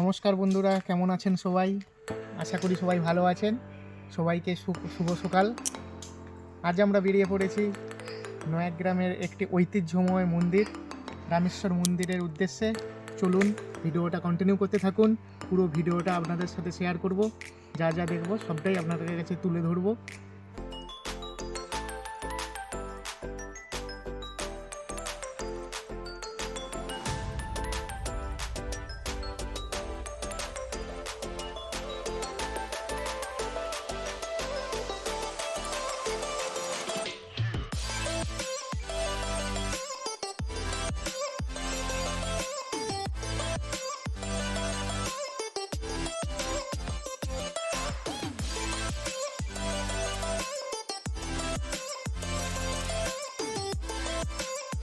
নমস্কার বন্ধুরা, কেমন আছেন সবাই? আশা করি সবাই ভালো আছেন। সবাইকে শুভ সকাল। আজ আমরা বেরিয়ে পড়েছি নয়াগ্রামের একটি ঐতিহ্যময় মন্দির, রামেশ্বর মন্দিরের উদ্দেশ্যে। চলুন ভিডিওটা কন্টিনিউ করতে থাকুন। পুরো ভিডিওটা আপনাদের সাথে শেয়ার করব। যা যা দেখব, সবটাই আপনাদের কাছে তুলে ধরবো।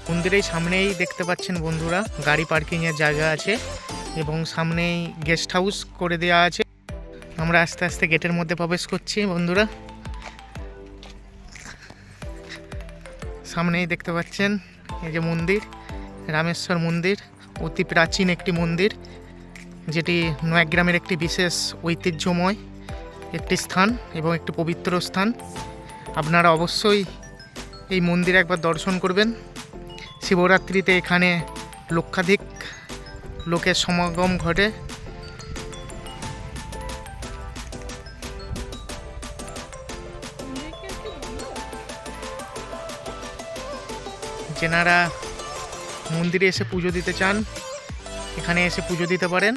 মন্দিরের সামনেই দেখতে পাচ্ছেন বন্ধুরা, গাড়ি পার্কিংয়ের জায়গা আছে এবং সামনেই গেস্ট হাউস করে দেওয়া আছে। আমরা আস্তে আস্তে গেটের মধ্যে প্রবেশ করছি বন্ধুরা। সামনেই দেখতে পাচ্ছেন এই যে মন্দির, রামেশ্বর মন্দির, অতি প্রাচীন একটি মন্দির, যেটি নয়াগ্রামের একটি বিশেষ ঐতিহ্যময় একটি স্থান এবং একটি পবিত্র স্থান। আপনারা অবশ্যই এই মন্দির একবার দর্শন করবেন। শিবরাত্রিতে এখানে লক্ষাধিক লোকের সমাগম ঘটে। যেনারা মন্দিরে এসে পুজো দিতে চান, এখানে এসে পুজো দিতে পারেন।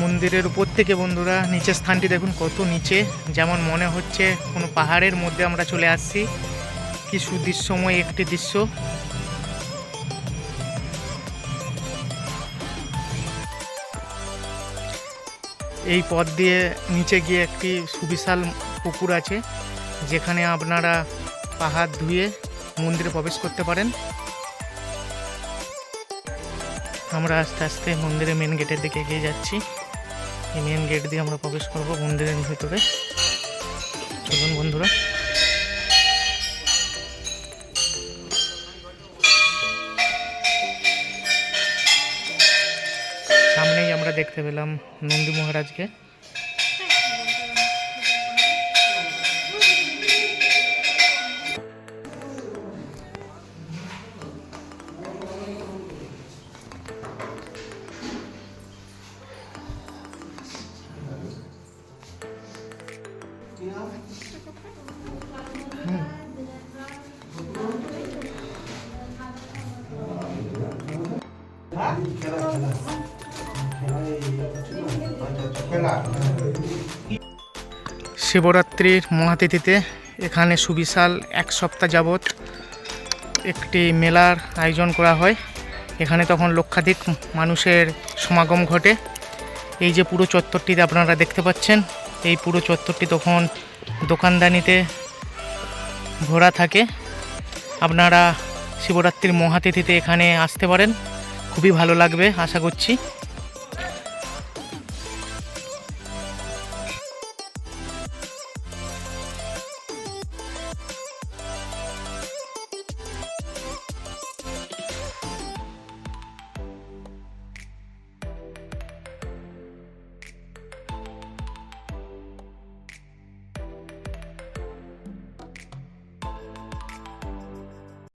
মন্দিরের উপর থেকে বন্ধুরা, নিচের স্থানটি দেখুন কত নিচে। যেমন মনে হচ্ছে কোনো পাহাড়ের মধ্যে আমরা চলে আসছি। কি সুদৃশ্যময় একটি দৃশ্য। এই পথ দিয়ে নিচে গিয়ে একটি সুবিশাল পুকুর আছে, যেখানে আপনারা পাহাড় ধুয়ে মন্দিরে প্রবেশ করতে পারেন। আমরা আস্তে আস্তে মন্দিরের মেন গেটের দিকে এগিয়ে যাচ্ছি। মেন গেট দিয়ে আমরা প্রবেশ করব মন্দিরের ভিতরে। চলুন বন্ধুরা। সামনেই আমরা দেখতে পেলাম নন্দী মহারাজকে। শিবরাত্রির মহাতিথিতে এখানে সুবিশাল এক সপ্তাহ যাবৎ একটি মেলার আয়োজন করা হয়। এখানে তখন লক্ষাধিক মানুষের সমাগম ঘটে। এই যে পুরো চত্বরটিতে আপনারা দেখতে পাচ্ছেন এই পুরো চত্বরটি তখন দোকানদানিতে ভরা থাকে। আপনারা শিবরাত্রির মহাতিথিতে এখানে আসতে পারেন। খুবই ভালো লাগবে, আশা করছি।